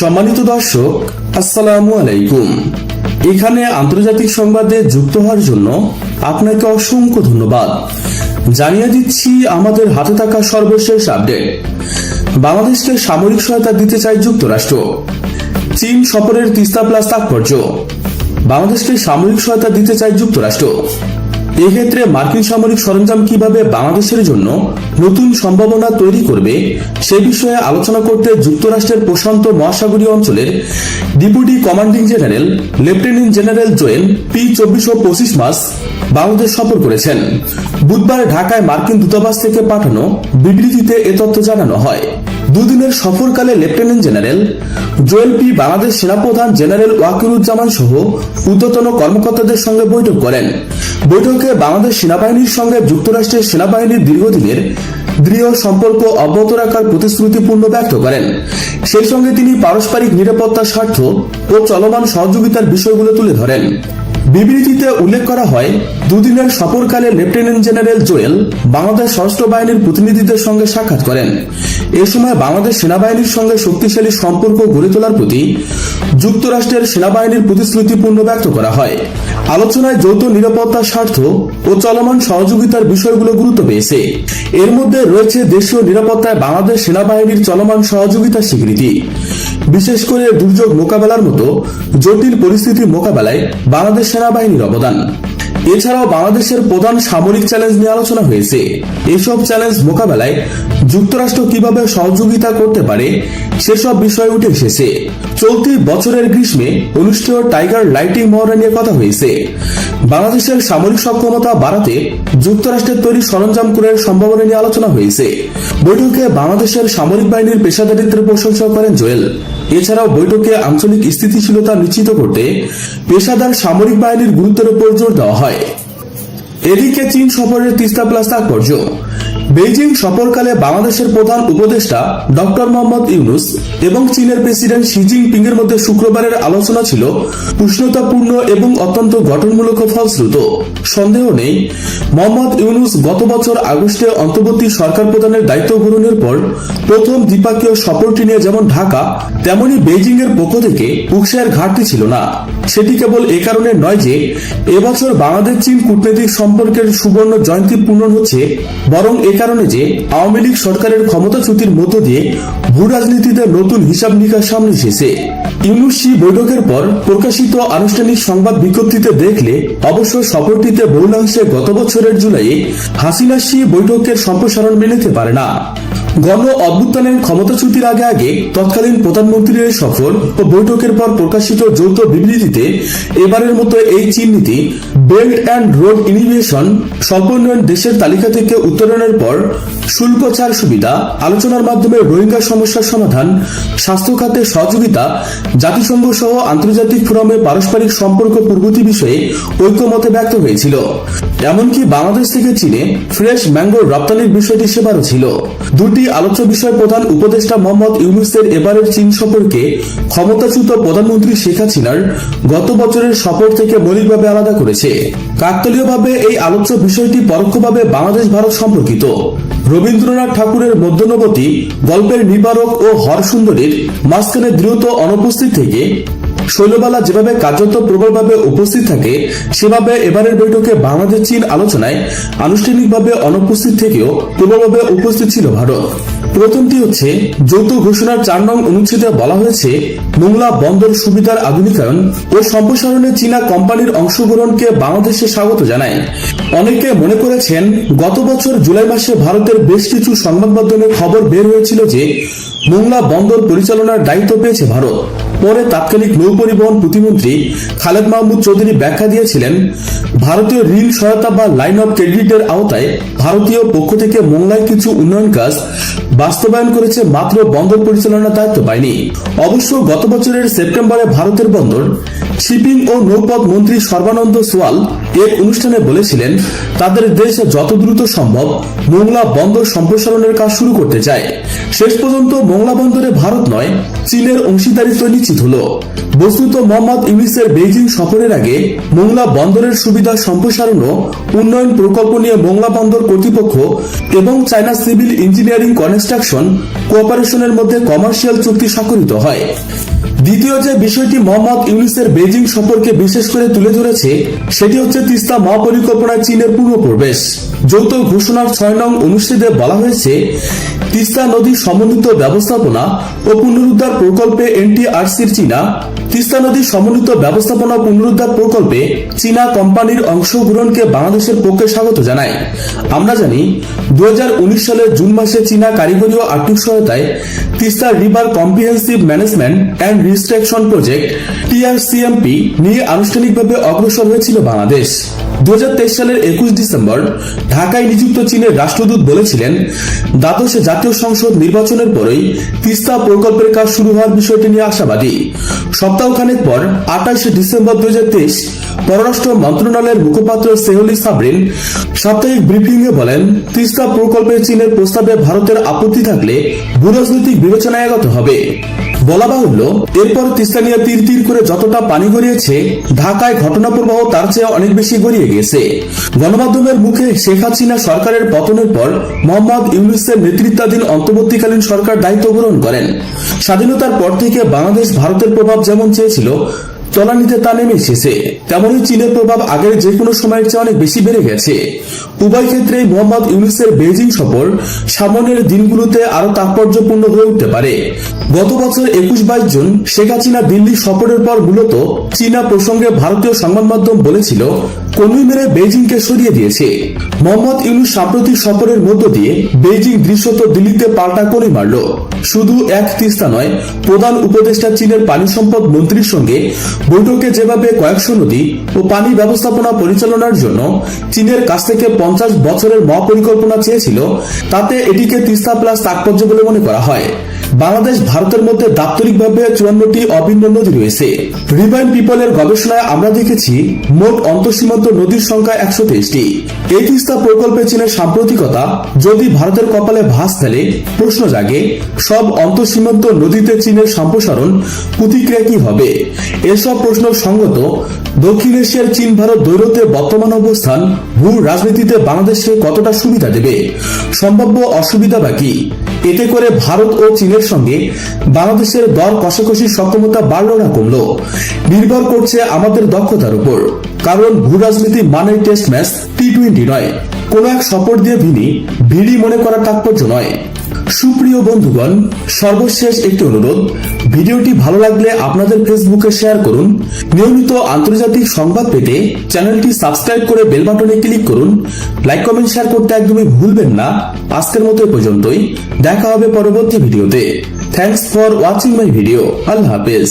সম্মানিত দর্শক, আসসালামু আলাইকুম। এখানে আন্তর্জাতিক সংবাদে যুক্ত হওয়ার জন্য আপনাকে অসংখ্য ধন্যবাদ। জানিয়ে দিচ্ছি, আমাদের হাতে থাকা সর্বশেষ আপডেট। বাংলাদেশকে সামরিক সহায়তা দিতে চায় যুক্তরাষ্ট্র। চীন সফরের তিস্তা প্লাস তাৎপর্য। বাংলাদেশকে সামরিক সহায়তা দিতে চায় যুক্তরাষ্ট্র। এক্ষেত্রে মার্কিন সামরিক সরঞ্জাম কীভাবে বাংলাদেশের জন্য নতুন সম্ভাবনা তৈরি করবে সে বিষয়ে আলোচনা করতে যুক্তরাষ্ট্রের প্রশান্ত মহাসাগরীয় অঞ্চলের deputy commanding general, lieutenant general Joel P চব্বিশ ও পঁচিশ মাস বাংলাদেশ সফর করেছেন। বুধবার ঢাকায় মার্কিন দূতাবাস থেকে পাঠানো বিবৃতিতে এ তথ্য জানানো হয়। দুদিনের সফরকালে lieutenant general, Joel P Bangladesh সেনাপ্রধান জেনারেল ওয়াকিরুজ্জামান সহ ঊর্ধ্বতন কর্মকর্তাদের সঙ্গে বৈঠক করেন। বৈঠকে বাংলাদেশ সেনাবাহিনীর সঙ্গে যুক্তরাষ্ট্রের সেনাবাহিনীর দীর্ঘদিনের দৃঢ় সম্পর্ক অব্যাহত রাখার প্রতিশ্রুতিপূর্ণ ব্যক্ত করেন। সেই সঙ্গে তিনি পারস্পরিক নিরাপত্তা, স্বার্থ ও চলমান সহযোগিতার বিষয়গুলো তুলে ধরেন। বিবৃতিতে উল্লেখ করা হয়, দুদিনের সফরকালে লেফটেন্যান্ট জেনারেল জোয়েল বাংলাদেশ সশস্ত্র বাহিনীর প্রতিনিধিদের সঙ্গে সাক্ষাৎ করেন। এ সময় বাংলাদেশ সেনাবাহিনীর সঙ্গে শক্তিশালী সম্পর্ক গড়ে তোলার প্রতি যুক্তরাষ্ট্রের সেনাবাহিনীর প্রতিশ্রুতিপূর্ণ ব্যক্ত করা হয়। আলোচনায় যৌথ নিরাপত্তা, স্বার্থ ও চলমান সহযোগিতার বিষয়গুলো গুরুত্ব পেয়েছে। এর মধ্যে রয়েছে দেশীয় নিরাপত্তায় বাংলাদেশ সেনাবাহিনীর চলমান সহযোগিতার স্বীকৃতি। বিশেষ করে দুর্যোগ মোকাবেলার মতো জটিল পরিস্থিতি মোকাবেলায় বাংলাদেশ সেনাবাহিনীর অবদান। এছাড়াও বাংলাদেশের প্রধান সামরিক চ্যালেঞ্জ নিয়ে আলোচনা হয়েছে। এসব চ্যালেঞ্জ মোকাবেলায় যুক্তরাষ্ট্র কীভাবে সহযোগিতা করতে পারে সেসব বিষয় উঠে এসেছে। চলতি বছরের গ্রীষ্মে অনুষ্ঠেয় টাইগার লাইটিং মহড়া নিয়ে কথা হয়েছে। বাংলাদেশের সামরিক সক্ষমতা বাড়াতে যুক্তরাষ্ট্রের তৈরি সরঞ্জাম ক্রয়ের সম্ভাবনা নিয়ে আলোচনা হয়েছে। বৈঠকে বাংলাদেশের সামরিক বাহিনীর পেশাদারিত্বের প্রশংসা করেন জোয়েল। এছাড়াও বৈঠকে আঞ্চলিক স্থিতিশীলতা নিশ্চিত করতে পেশাদার সামরিক বাহিনীর গুরুত্বের উপর জোর দেওয়া হয়। এদিকে চীন সফরের তিস্তা প্লাস তাৎপর্য বেইজিং সফরকালে বাংলাদেশের প্রধান উপদেষ্টা ডক্টর মোহাম্মদ ইউনুস এবং চীনের প্রেসিডেন্ট শি জিনপিং এর মধ্যে শুক্রবারের আলোচনা ছিল উষ্ণতাপূর্ণ এবং অত্যন্ত গঠনমূলক ফলশ্রুত। সন্দেহ নেই, মোহাম্মদ ইউনুস গত বছর আগস্টে অন্তর্বর্তী সরকার প্রধানের দায়িত্ব গ্রহণের পর প্রথম দ্বিপাক্ষীয় সফরটি নিয়ে যেমন ঢাকা, তেমনি বেইজিং এর পক্ষ থেকে উৎসাহের ঘাটতি ছিল না। সেটি কেবল এ কারণে নয় যে, এবছর বাংলাদেশ চীন কূটনৈতিক সম্পর্কের সুবর্ণ জয়ন্তী পূরণ হচ্ছে, বরং এ কারণে যে, আওয়ামী লীগ সরকারের ক্ষমতাচ্যুতির মধ্য দিয়ে ভূ রাজনীতিতে নতুন হিসাব নিকাশ সামনে এসেছে। ইউনুসি বৈঠকের পর প্রকাশিত আনুষ্ঠানিক সংবাদ বিজ্ঞপ্তিতে দেখলে অবশ্য সফরটিতে বহুলাংশে গত বছরের জুলাইয়ে হাসিনা শি বৈঠকের সম্প্রসারণ মেনেতে পারে না। গণ অভ্যুত্থানের ক্ষমতাচ্যুতির আগে আগে তৎকালীন প্রধানমন্ত্রীর সফর ও বৈঠকের পর প্রকাশিত যৌথ বিবৃতিতে এবারের মতো এই চীন নীতি বেল্ট অ্যান্ড রোড ইনিভেশন স্বল্প উন্নয়ন দেশের তালিকা থেকে উত্তরণের পর শুল্ক সুবিধা, আলোচনার মাধ্যমে রোহিঙ্গা সমস্যার সমাধান, স্বাস্থ্য খাতে সহযোগিতা, জাতিসংঘ সহ আন্তর্জাতিক ফোরামে পারস্পরিক সম্পর্ক পূর্বতি বিষয়ে ঐক্যমতে ব্যক্ত হয়েছিল। এমনকি বাংলাদেশ থেকে চীনে ফ্রেশ ম্যাঙ্গোর রপ্তানির বিষয়টি সেবারও ছিল। দুটি আলোচ্য বিষয় প্রধান উপদেষ্টা মোহাম্মদ ইউনুসের এবারের চীন সফরকে ক্ষমতাচ্যুত প্রধানমন্ত্রী শেখ হাসিনার গত বছরের সফর থেকে মৌলিকভাবে আলাদা করেছে। কাকতলীয়ভাবে এই আলোচ্য বিষয়টি পরোক্ষভাবে বাংলাদেশ ভারত সম্পর্কিত। রবীন্দ্রনাথ ঠাকুরের মধ্যনবতী গল্পের নিবারক ও হরসুন্দরীর মাঝখানে দ্রুত অনুপস্থিত থেকে শৈলবালা যেভাবে কার্যত প্রবলভাবে উপস্থিত থাকে, সেভাবে এবারের বৈঠকে বাংলাদেশ চীন আলোচনায় আনুষ্ঠানিকভাবে অনুপস্থিত থেকেও প্রবলভাবে উপস্থিত ছিল ভারত। প্রথমটি হচ্ছে, যৌথ ঘোষণার চার নং অনুচ্ছেদে বলা হয়েছে, মোংলা বন্দর সুবিধার আধুনিকায়ন ও সম্প্রসারণে চীনা কোম্পানির অংশগ্রহণকে বাংলাদেশে স্বাগত জানায়। অনেকে মনে করেছেন, গত বছর জুলাই মাসে ভারতের বেশ কিছু সংবাদ মাধ্যমে খবর বের হয়েছিল যে, মোংলা বন্দর পরিচালনার দায়িত্ব পেয়েছে ভারত। পরে তাৎকালিক নৌ পরিবহন প্রতিমন্ত্রী খালেদ মাহমুদ চৌধুরী ব্যাখ্যা দিয়েছিলেন, ভারতীয় ঋণ সহায়তা বা লাইন অফ ক্রেডিটের আওতায় ভারতীয় পক্ষ থেকে মোংলায় কিছু উন্নয়ন কাজ বাস্তবায়ন করেছে মাত্র বন্দর পরিচালনার দায়িত্ব পায়নি অবশ্য গত বছরের সেপ্টেম্বরে ভারতের বন্দর, শিপিং ও নৌপথ মন্ত্রী সর্বানন্দ সোয়াল এক অনুষ্ঠানে বলেছিলেন, তাদের দেশ যত দ্রুত সম্ভব মোংলা বন্দর সম্প্রসারণের কাজ শুরু করতে চায়। শেষ পর্যন্ত মোংলা বন্দরে ভারত নয়, চীনের অংশীদারিত্ব নিশ্চিত হলো। বস্তুত মোহাম্মদ ইউনিসের বেইজিং সফরের আগে মোংলা বন্দরের সুবিধা সম্প্রসারণ ও উন্নয়ন প্রকল্প নিয়ে মোংলা বন্দর কর্তৃপক্ষ এবং চায়না সিভিল ইঞ্জিনিয়ারিং কনস্ট্রাকশন কোঅপারেশনের মধ্যে কমার্শিয়াল চুক্তি স্বাক্ষরিত হয়। দ্বিতীয় যে বিষয়টি মোহাম্মদ ইউনিসের বেজিং সম্পর্কে বিশেষ করে তুলে ধরেছে, সেটি হচ্ছে তিস্তা মহাপরিকল্পনায় চীনের পূর্ব প্রবেশ যৌথ ঘোষণার ছয় নং অনুচ্ছেদে বলা হয়েছে, তিস্তা নদী সমন্বিত ব্যবস্থাপনা ও পুনরুদ্ধার প্রকল্পে এনটিআরসির চীনা, তিস্তা নদী সমন্বিত ব্যবস্থাপনা পুনরুদ্ধার প্রকল্পে চীনা কোম্পানির অংশগ্রহণকে বাংলাদেশের পক্ষে স্বাগত জানায়। আমরা জানি দু সালের জুন মাসে চীনা কারিগরি ও আর্থিক সহায়তায় Teesta river comprehensive management and restoration project TRCMP নিয়ে আনুষ্ঠানিকভাবে অগ্রসর হয়েছিল বাংলাদেশ। দু হাজার তেইশ সালের একুশ ডিসেম্বর ঢাকায় নিযুক্ত চীনের রাষ্ট্রদূত বলেছিলেন, দ্বাদশে জাতীয় সংসদ নির্বাচনের পরেই তিস্তা প্রকল্পের কাজ শুরু হওয়ার বিষয়টি নিয়ে আশাবাদী। সপ্তাহখানেক পর আঠাশ ডিসেম্বর দুই হাজার তেইশ, পররাষ্ট্র মন্ত্রণালয়ের মুখপাত্র সেহলি সাবরিন সাপ্তাহিক ব্রিফিংয়ে বলেন, তিস্তা প্রকল্পে চীনের প্রস্তাবে ভারতের আপত্তি থাকলে ভূরাজনৈতিক বিবেচনায় এগোতে হবে। বলা বাহুল্য এরপর তিস্তানিয়া তীর তীর করে যতটা পানি গড়িয়েছে, ঢাকায় ঘটনা প্রবাহ তার চেয়ে অনেক বেশি গড়িয়ে গেছে। গণমাধ্যমের মুখে শেখ হাসিনা সরকারের পতনের পর মোহাম্মদ ইউনুসের নেতৃত্বাধীন অন্তর্বর্তীকালীন সরকার দায়িত্ব গ্রহণ করেন। স্বাধীনতার পর থেকে বাংলাদেশ ভারতের প্রভাব যেমন চেয়েছিল তলানিতে তা নেমে এসেছে। তেমনই চীনের প্রভাব আগের যে কোনো সময়ের চেয়ে অনেক বেশি বেড়ে গেছে। উভয় ক্ষেত্রেই মোহাম্মদ ইউনুসের বেজিং সফর সামনের দিনগুলোতে আরও তাৎপর্যপূর্ণ হয়ে উঠতে পারে। গত বছর একুশ বাইশ জুন শেখ হাসিনা দিল্লি সফরের পর মূলত চীনা প্রসঙ্গে ভারতীয় সংবাদ মাধ্যম বলেছিল কনুই মেরে বেজিংকে সরিয়ে দিয়েছে। মোহাম্মদ ইউনুস সাম্প্রতিক সফরের মধ্য দিয়ে বেজিং দৃশ্যত দিল্লিতে পাল্টা করে মারল। শুধু এক তিস্তা নয়, প্রধান উপদেষ্টা চীনের পানি সম্পদ মন্ত্রীর সঙ্গে বৈঠকে যেভাবে কয়েকশো নদী ও পানি ব্যবস্থাপনা পরিচালনার জন্য চীনের কাছ থেকে পঞ্চাশ বছরের মহাপরিকল্পনা চেয়েছিল, তাতে এটিকে তিস্তা প্লাস তাৎপর্য বলে মনে করা হয়। বাংলাদেশ, ভারতের মধ্যে দাপ্তরিকভাবে চুয়ান্নটি অভিন্ন নদী রয়েছে। রিভাইন পিপলের গবেষণায় আমরা দেখেছি, মোট অন্তঃসীমান্ত নদীর সংখ্যা একশো তেইশটি। এই তিস্তা প্রকল্পে চীনের সাম্প্রতিকতা, যদি ভারতের কপালে ভাস ফেলে, প্রশ্ন জাগে, সব অন্তঃসীমান্ত নদীতে চীনের সম্প্রসারণ প্রতিক্রিয়া কি হবে? এসব প্রশ্ন সঙ্গত, দক্ষিণ এশিয়ার চীন, ভারত দৈরতে বর্তমান অবস্থান, ভূ রাজনীতিতে বাংলাদেশকে কতটা সুবিধা দেবে? সম্ভাব্য অসুবিধা বা কি? এতে করে ভারত ও চীনের সঙ্গে বাংলাদেশের দর কষাকষি সক্ষমতা বাড়ল না, কমল। নির্ভর করছে আমাদের দক্ষতার উপর। কারণ ভূ রাজনীতি মানে টেস্ট ম্যাচ টি টোয়েন্টি নয়। কোন এক সপোর্ট দিয়ে ভিনি ভিড়ি মনে করা তাৎপর্য নয়। সুপ্রিয় বন্ধুগণ, সর্বশেষ একটি অনুরোধ। ভিডিওটি ভালো লাগলে আপনাদের ফেসবুকে শেয়ার করুন। নিয়মিত আন্তর্জাতিক সংবাদ পেতে চ্যানেলটি সাবস্ক্রাইব করে বেল বাটনে ক্লিক করুন। লাইক কমেন্ট শেয়ার করতে একদমই ভুলবেন না। আজকের মতো পর্যন্তই। দেখা হবে পরবর্তী ভিডিওতে। Thanks for watching my video Allah হাফেজ।